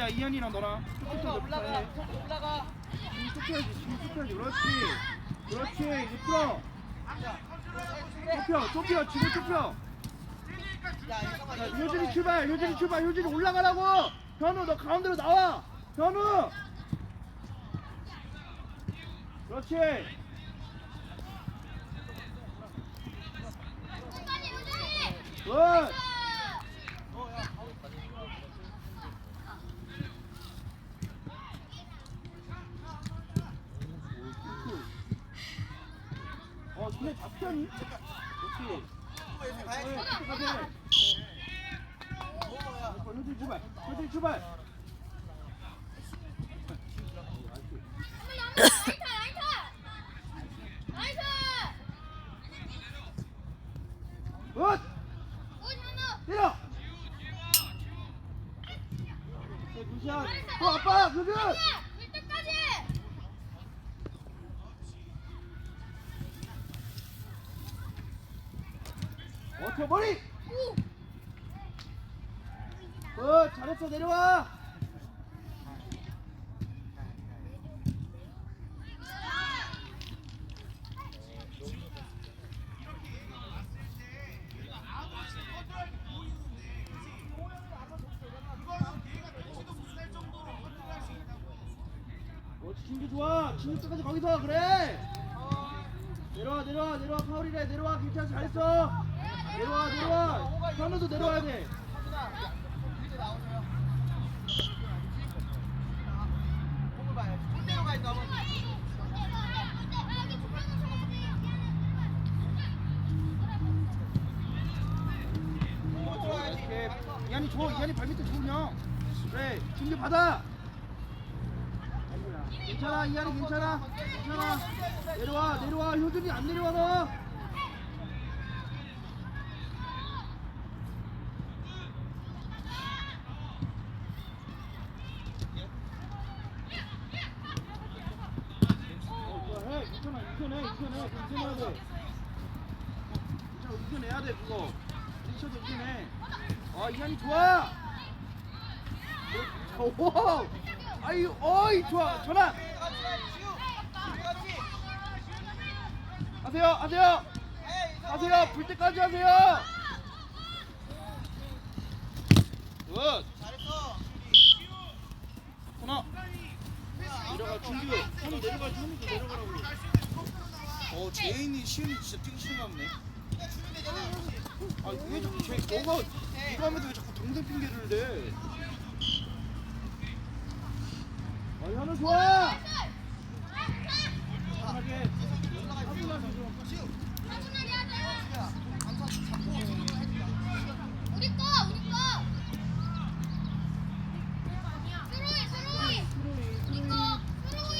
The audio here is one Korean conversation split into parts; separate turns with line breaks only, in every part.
야 이현이랑 너랑.
올라가 올라가 올라가
쭉 펴야지, 쭉 펴야지. 그렇지. 그렇지. 풀어. 좁혀, 좁혀, 지금 좁혀.
야
효진이 출발, 효진이 출발, 효진이 올라가라고. 현우, 너 가운데로 나와. 현우. 그렇지. 굿. 어, 손에 잡혔니? 그렇지. 어. 때려. 네, 굿샷. 또 아빠, 효진. 어터 머리. 굿, 잘했어 내려와. 어, 진기 좋아. 진기 끝까지 거기서 그래. 내려와 내려와 내려와 파울이래 내려와 괜찮아 잘했어. 내려와 내려와. 현우도 내려와야 돼. 이한이 줘 이한이 발밑에 줘. 그래 진기 받아. 괜찮아 이한이 괜찮아 괜찮아 내려와 내려와 효준이 안 내려와 너. 어. 괜찮아, 이겨내, 이겨내, 이겨내야 돼. 괜찮아, 이겨내야 돼, 그거. 미쳐도 이겨내. 아, 이한이 좋아. 오, 아이, 어이, 좋아, 전환. 하세요, 하세요, 하세요. 불 때까지 하세요. 굿.
잘했어
하나. 내려가, 준규. 형 내려가, 준규 내려가라고.
어 제인이 시은이 진짜 뛰기 싫은가 보네
아, 왜 자꾸 쟤, 너가 이거 하면서 왜 자꾸 동생 핑계를 대? 아, 현우 좋아. 편하게. 하수만 좀.
우리 거, 우리 거. 스로이, 스로이.
트로이,
우리
트로이,
거, 스로이.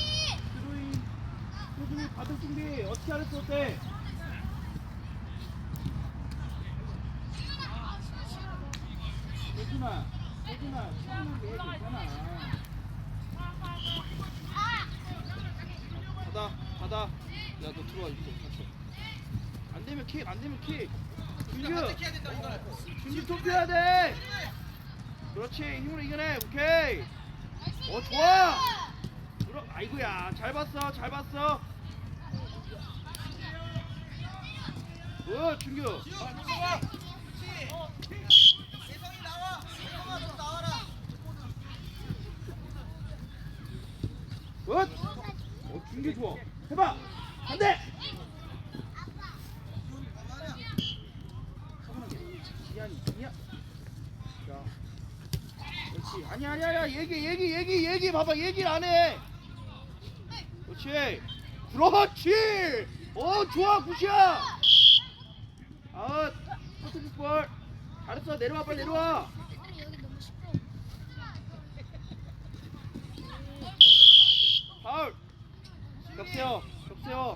트로이. 효준이 받을 준비 어떻게 하랬어 어때? 효준아, 효준아, 시원하게 해, 괜찮아. 받아, 받아. 야, 너 들어와 이거 같이. 안 되면 킥, 안 되면 킥. 준규,
해야 된다 이거
준규 토끼해야 돼. 그렇지, 힘으로 이겨내. 오케이. 어, 좋아. 그럼 아이고야 잘 봤어 잘 봤어 어 준규
예성이 나와 예성아 좀 나와라
굿어 준규 좋아. 해봐. 미안 자 그렇지 아니야 아니야 아니야 얘기 얘기 얘기 얘기 봐봐. 얘기를 안 해. 그렇지. 그렇지. 어 좋아. 굿이야. 아웃. 포트볼. 잘했어. 내려와 빨리 내려와.
아니.
파울 접세요. 접세요.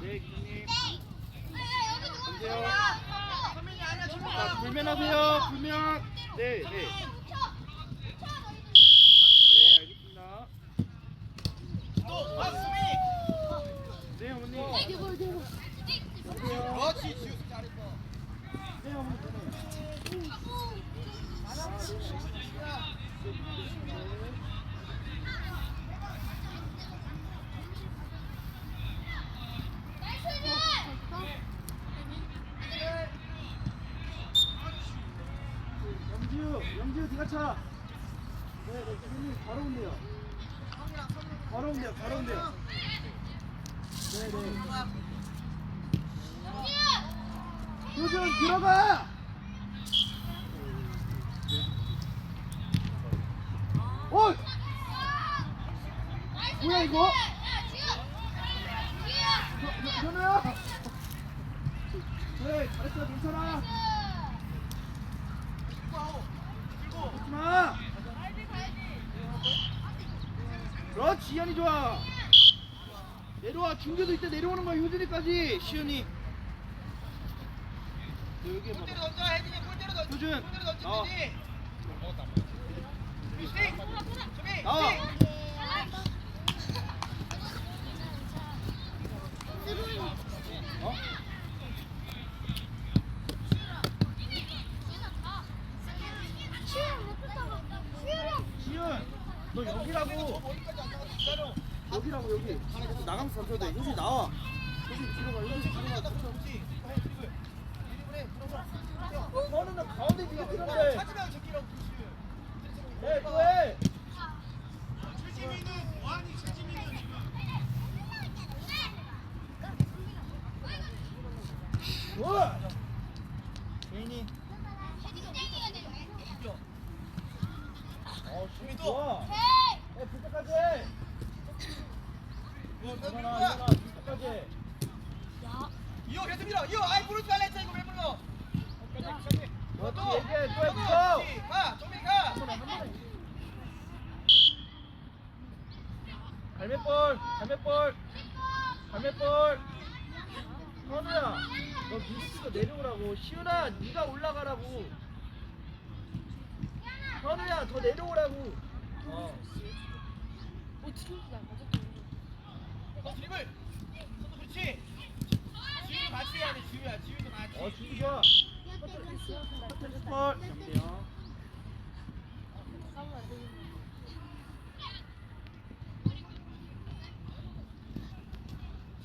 네, 기님. 자, 불면하세요. 불면. 네, 네. 네, 알겠습니다. 네, 어머니. 네,
그렇지, 지우 잘했어. 네, 어머니. 네.
차. 네, 네, 지금 바로 온대요. 바로 온대요, 바로 온대요. 네, 네. 효준 들어가. 어, 뭐야 이거? 현우야. 그래, 잘했어, 괜찮아. 하지 마. 그렇 지, 이현이 좋아. 내려와, 중교도 이때 내려오는 거야, 효준이까지. 시현이. 너 여기
골대로
봐봐.
던져 혜진이 골대로 던져
효준,
골대로 던지면
나와.
되지 수비 수비
나와.
수비
어? 시현, 너 여기라고.
머리까지 안 나가도 기다려
여기라고 여기. 나가면서 던져야 돼. 효준이 나와. 효준이 뒤로 가. 효준이 뒤로 가.
그렇지 해 드리블 드리블 해 들어서
너는 가운데 네가
야,
필요한데.
찾으면 제끼라고
해, 또 해. 좋아. 개인이. 어, 수비 좋아. 해, 부탁까지 해.
뭐
일어나,
누구야
일어나, 부탁까지 해.
이어 계속 밀어 이어 아이 부르지 말라 했잖아 이거 왜 불러
그렇지, 얘기해, 또 해,
또
붙어.
가 정민 가.
갈매볼, 갈매볼, 갈매볼. 현우야, 너 미스가 내려오라고. 시윤아, 네가 올라가라고. 현우야, 더 내려오라고. 어.
너 드리블 손도 그렇지 지우 같이 해야 돼 지우야 지우도 같이
어, 좋 아. 볼. 잠시요.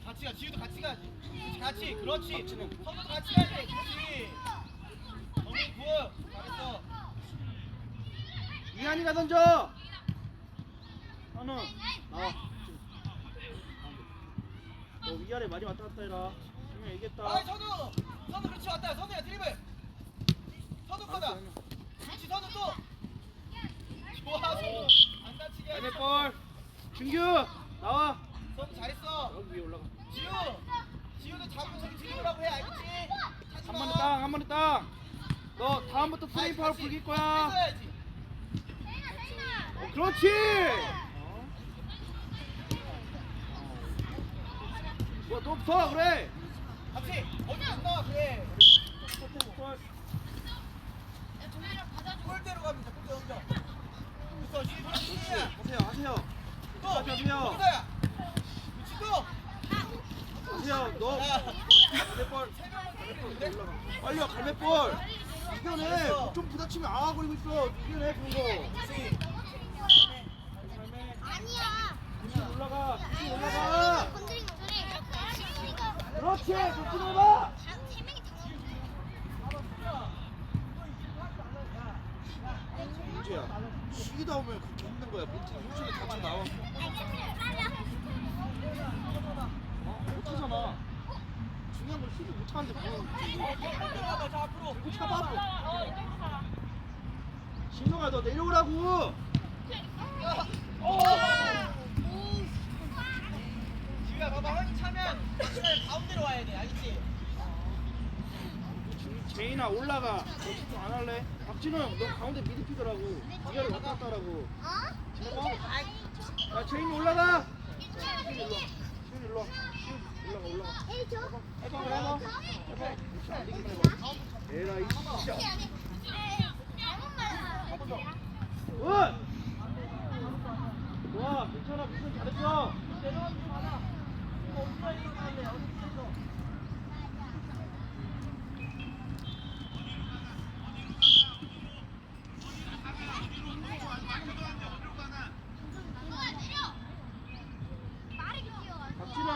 같이 가 지우도 같이 가지 그렇지 같이 그렇지 선수도 같이 가야 돼 그렇지 정민 굿 잘했어
이한이가 던져. 현우, 나와. 너 위아래 많이 왔다 갔다 해라. 분명 얘기했다.
아이 선우 선우 그렇지 왔다 선우야 드리블 선우 거다. 그렇지 선우 또 좋아 선우 안 다치게
갈매 볼. 준규, 나와.
선우 잘했어
여기 위에 올라가.
지우 지우도 잡고 저기 드리블하고 해 알겠지?
한
마.
번에 땅, 한 번에 땅. 너 다음부터
같이
불길 거야.
어,
그렇지. 뭐, 너 붙어, 그래.
같이 어디 안 나와 그래 골대로 가면 돼 골대 던져 그래서 시
그렇지.
그렇지
하세요, 하세요.
또
하세요, 하세요.
거기다야 그렇지 또
하세요. 너
야.
갈매볼.
세 명은 되는데
올라가. 빨리 와, 갈매볼. 이겨내. 좀 부딪히면 아 거리고 있어. 이겨내, 그런 거.
그렇지
아니야.
올라가. 올라가. 그렇지. 좋지,
다
문제야. 쉬다 오면 그렇게 힘든 거야. 못해. 효준이 같이 나와.
어? 못하잖아. 중요한 건 수비 못하는데 뭐. 이거 잡아. 신동아 너 내려오라고.
지 우야 봐봐 형이 차면 시간에 가운데로 와야 돼 알겠지?
주- 제인아 올라가. 너 집중 안 할래? 박진호 형, 너 가운데 미드피더라고. 이거를 왔다 갔다 하라고. 해봐. 야 제인이 올라가. 시윤 일로 와. 시윤 일로 와. 시윤 올라가 올라가. 해봐 해봐. 해봐. 그렇지, 안 되기만 해봐. 에라 이 진짜. 굿. 좋아 괜찮아 무슨 잘했어.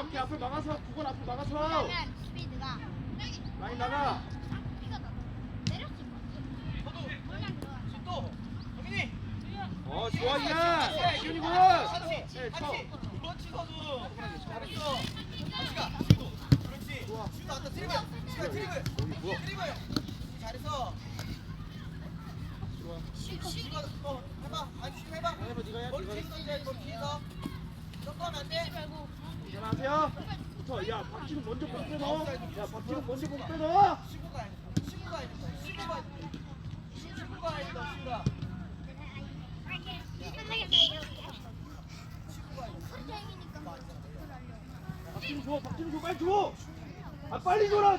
앞에 앞을 막아서 구건 앞을 막아서.
스피드가
많이 나가.
피가 나. 내렸을 것 같아.
저도
그냥 들어가.
또
좋아 이야 시윤이 굿.
같이
네, 쳐.
같이. 그렇지 잘했어. 같이 가 시도 그렇지.
좋아.
시도 왔다. 드리블. 드리블.
뭐야?
드리블. 잘했어.
좋아.
시가 어 해봐. 아니 시 해봐.
해봐, 네가 해,
머리
네가 해.
뒤에서 던져야지 머리 뒤에서 점프하면 안돼.
안 녕하세요. 붙어 야 박진우 먼저 공 빼넣어 야 박진우 먼저 공
시구가
박진우 줘 박진우 줘 빨리 줘 아 빨리 줘라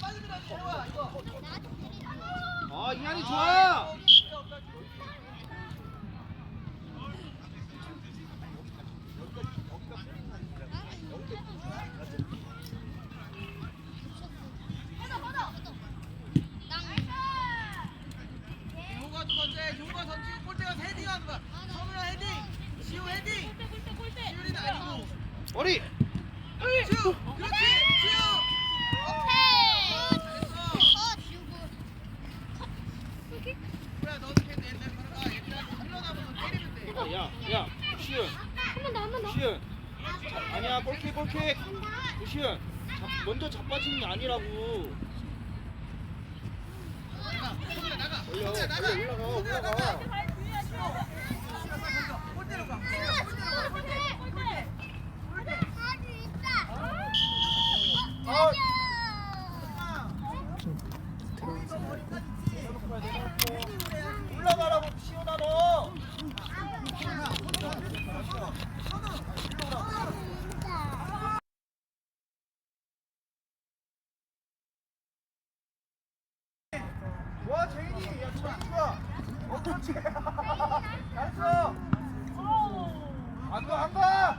빨리 밀어 좋
아아 이한이 좋아.
교우가 두 번째 교우가 던지고 골대가 헤딩하는 거야 성우야 헤딩. 시우 헤딩 시우는 아니고
머리.
시우 그렇지 시우 그래 너도 걔 옛날 거라 얘들한테 흘러나면 때리면 돼
야야 시은 시은 자, 아니야 골킥 시은 잡- 먼저 자빠지는 게 아니라고.
나가 나가
올려, 올려, 올라가, 올라가.
안가 안가.